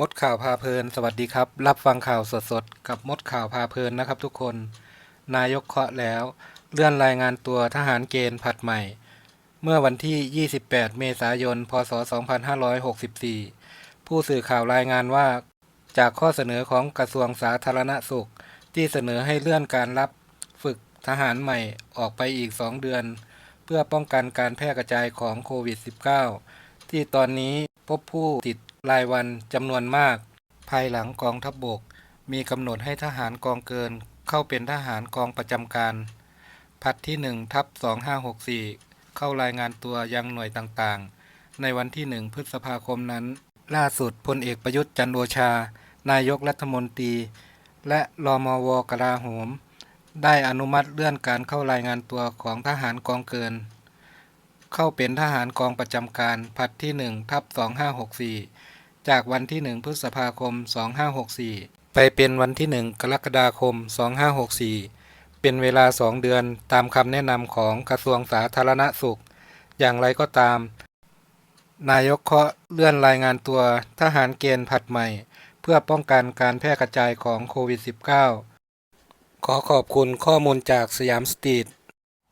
มดข่าวพาเพลิน สวัสดีครับ รับฟังข่าวสดๆ กับมดข่าวพาเพลินนะครับทุกคน นายกเคาะแล้ว เลื่อนรายงานตัวทหารเกณฑ์ผัดใหม่ เมื่อวันที่ 28 เมษายน พศ 2564 ผู้สื่อข่าวรายงานว่า จากข้อเสนอของกระทรวงสาธารณสุข ที่เสนอให้เลื่อนการรับฝึกทหารใหม่ออกไปอีก 2 เดือน เพื่อป้องกันการแพร่กระจายของโควิด -19 ที่ตอนนี้พบผู้ติด รายวันจำนวนมาก ภายหลังกองทัพบบก มีกำหนดให้ทหารกองเกินเข้าเป็นทหารกองประจำการ พัดที่1ทับ2564 เข้ารายงานตัวยังหน่วยต่างๆ ในวันที่ 1 พฤษภาคมนั้น ล่าสุดพลเอกประยุทธ์จันโอชา นายกรัฐมนตรี และรมวกลาโหม ได้อนุมัติเลื่อนการเข้ารายงานตัวของทหารกองเกิน เข้าเป็นทหารกองประจำการพัดที่1ทับ2564 จากวันที่ 1 พฤษภาคม 2564 ไปเป็นวันที่ 1 กรกฎาคม 2564 เป็นเวลา 2 เดือนตามคำแนะนำของกระทรวงสาธารณสุข อย่างไรก็ตาม นายกเคาะเลื่อนรายงานตัวทหารเกณฑ์ผัดใหม่ เพื่อป้องกันการแพร่กระจายของโควิด -19 ขอขอบคุณข้อมูลจากสยามสตรีท